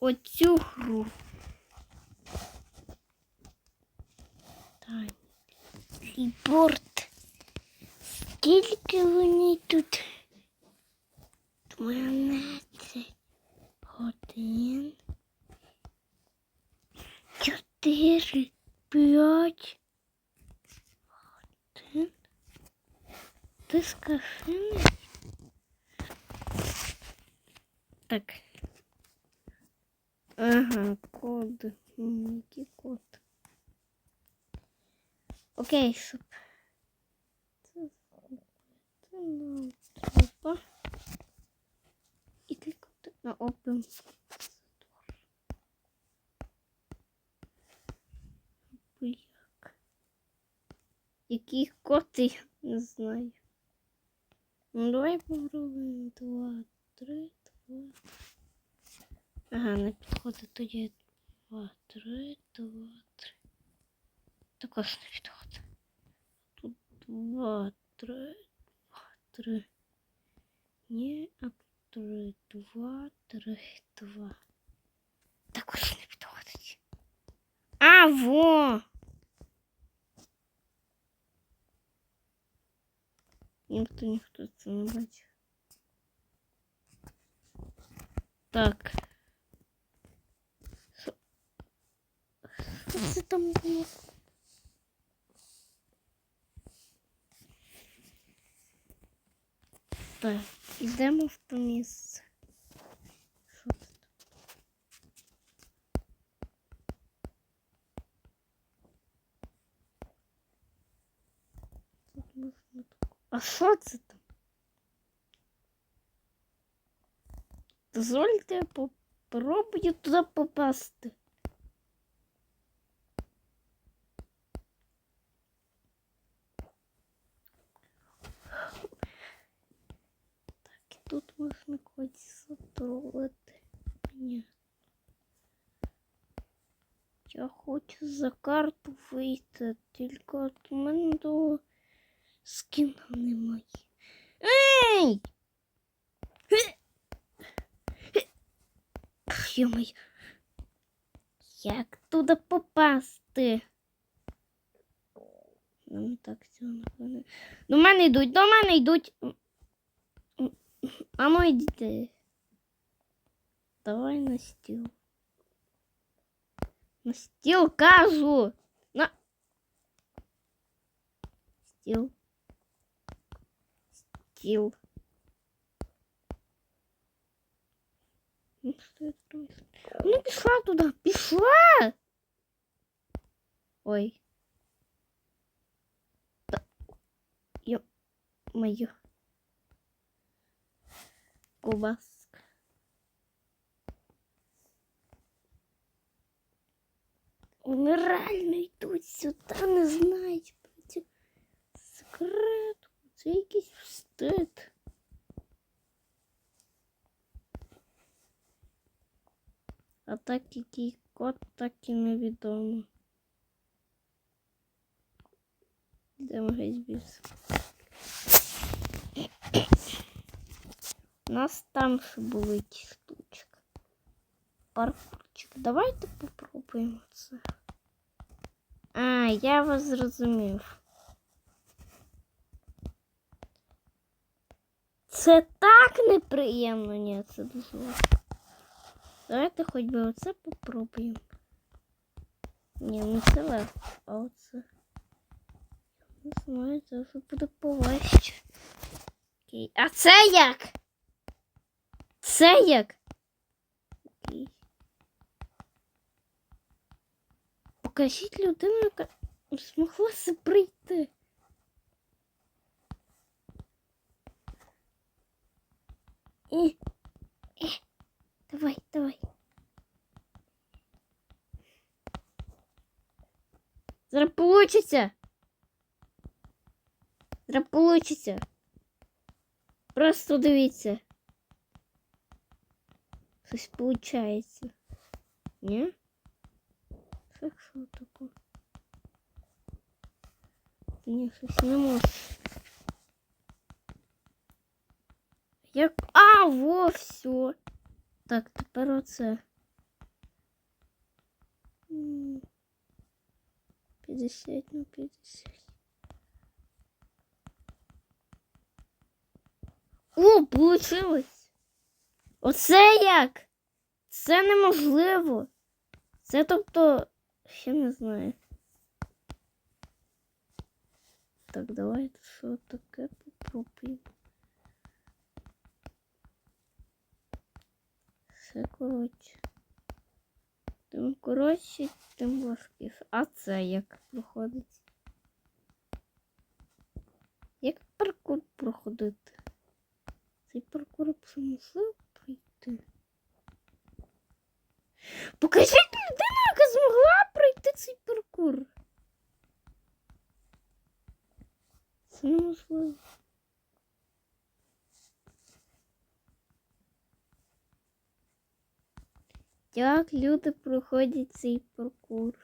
оцю. Так. Репорт. Скільки вони тут? Дванадцять годин. Чотири, п'ять. Один. Ти скажи мені? Так. Ага, код. М, Який код? Окей, щоб. Це це нам треба. І клікати на Open. Або Як? Який код я не знаю. Ну, давай попробуємо. Два, три, два. Ага, не підходить тоді. Два, три, два, три. Також не підходить. Тут два, три, два, три. Ні, а три, два, три, два. Також не підходить. А, во! Ніхто ніхто це не бачив. Так. Що це там було? Так, ідемо в то. Що це? Тут можна А що це там? Дозвольте я попробую туди попасти. Тут можна когось затролити. Ні. Я хочу за карту вийти, тільки от мене до скіна немає. Ей! Йомай. Як туди попасти? Ну, так цього напевно. До мене йдуть, до мене йдуть. А ну йдіть. Давай на стіл. На стіл кажу. На стіл. Стіл. Ну, що я тут? Ну, пішла туди. Пішла. Ой. Та... Йо... Моє. Кубаска. Вони реально йдуть сюди, не знають про цю секрету. Це якийсь встид. А так який код, так і невідомо. Йдемо геть біз. Нас там ще були ті штучки. Паркурчик. Давайте попробуємо це. А, я вас зрозумів. Це так неприємно, ні, це дуже. Давайте хоч би оце попробуємо. Ні, не це легко, а оце. Не знаю, це вже буде поважче. Окей. А це як? Це як? Окей. Покажіть людину, яка змогла це прийти. І... Е, давай, давай. Зараз получиться. Зараз получиться. Просто дивіться. Щось получається. Ні? Що що таке? Ні, щось не можу. Як. А, во, все. Так, тепер оце. М, 50 на 50. О, получилось! Оце як? Це неможливо. Це тобто, ще не знаю. Так, давайте що таке попробуємо. Все коротше. Тим коротше, тим важкіше. А це як проходить? Як паркур проходити? Цей паркур можливо пройти? Покажіть людину, яка змогла пройти цей паркур. Це неможливо. Як люди проходять цей паркур?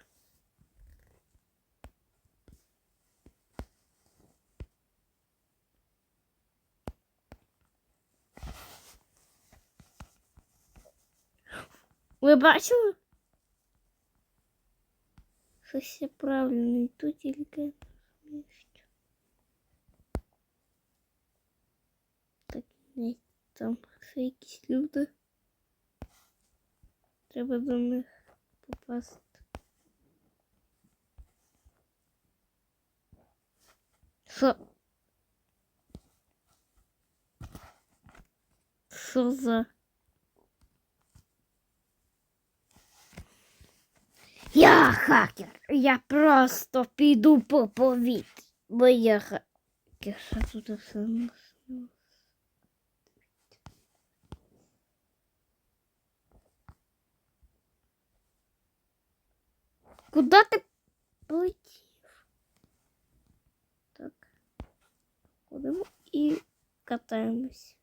Ви бачили? Щось я правильно йду, тільки не розумію, що. Так, ні, там ще якісь люди. Треба до них попасти. Що? Що за? Я хакер. Я просто піду по повітрі. Бо я хакер. Що тут все? Куда ти полетів? Так. Ходимо і катаємось.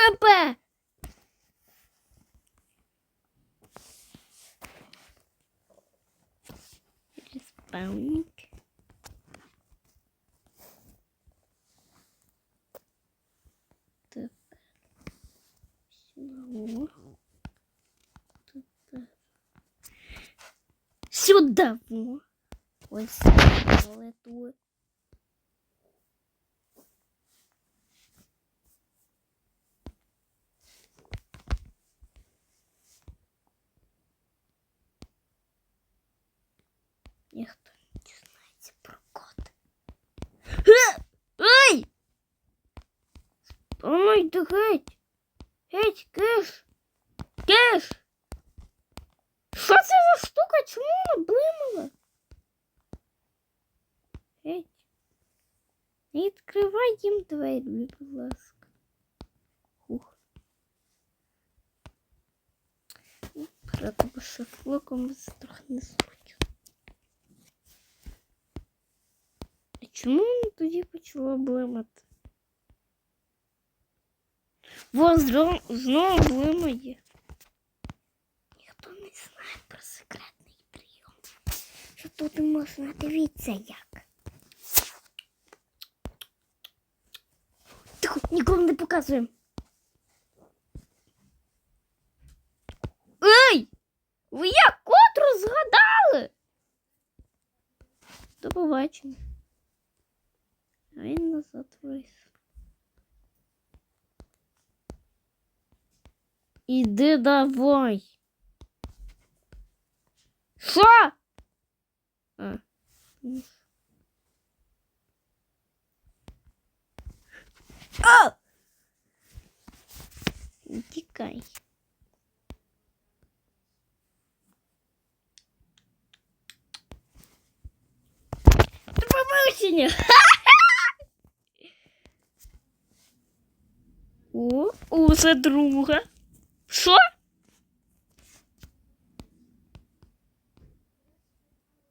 Гепе! Респаунінг. Так. Сюда. Тепер. Сюда. во. Ось. Ніхто не дізнається про код. Ге! Ей! Воно йде геть! Геть, киш! Киш! Що це за штука? Чому вона блимала? Геть. Не відкривай їм двері, будь ласка. Ух. Треба бо шефлоком трохи не зручно. Чому тоді почало блимати? Во, знову блимає. Ніхто не знає про секретний прийом. Що тут можна дивіться як. Тихо, нікому не показуємо. Ей! Ви як код розгадали? До побачення. А він назад вийшов. Іди давай. Що? А. ні. А! Тікай. До побачення. Це друга. Що?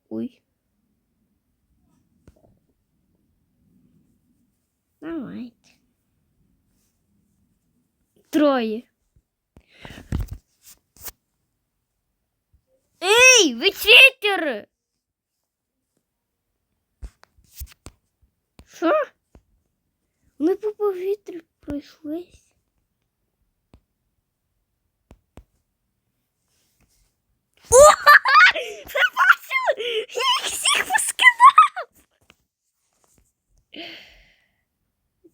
Ой. Давайте. Троє. Ей, ви читери! Що? Ми по повітрю пройшлись. Я их всех поскидав.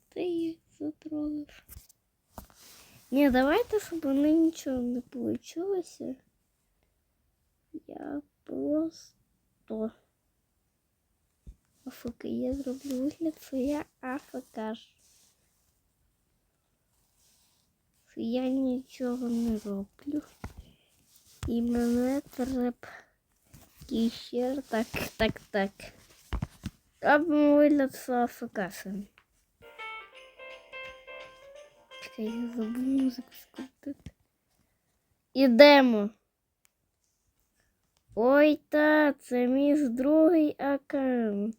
Ти їх затролив. Не, давай-то чтобы на ничего не получилось. Я просто Афк, я зроблю вигляд, що я афк. Я нічого не роблю. І мене треба ще так, так, так. Робимо вигляд, що АФК самі. Чекай, я забув музику скрутити. Ідемо. Ой, та, це мій другий аккаунт.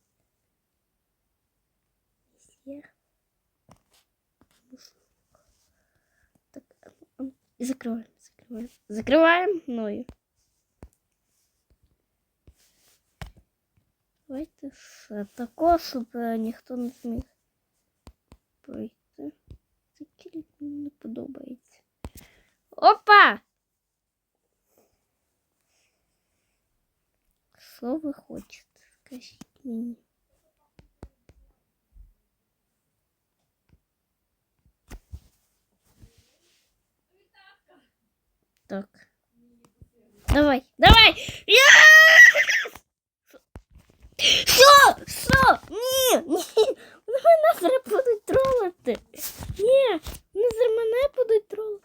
Я. Так, а ну, а ну, і Давайте все. Такого, щоб е, ніхто не зміг пройти. Це тільки мені не подобається. Опа! Що ви хочете? Скажіть мені. Так. Давай, давай! Я! Що? Що? Ні, ні. Вони мене зараз будуть тролити. Ні, вони зараз мене будуть тролити.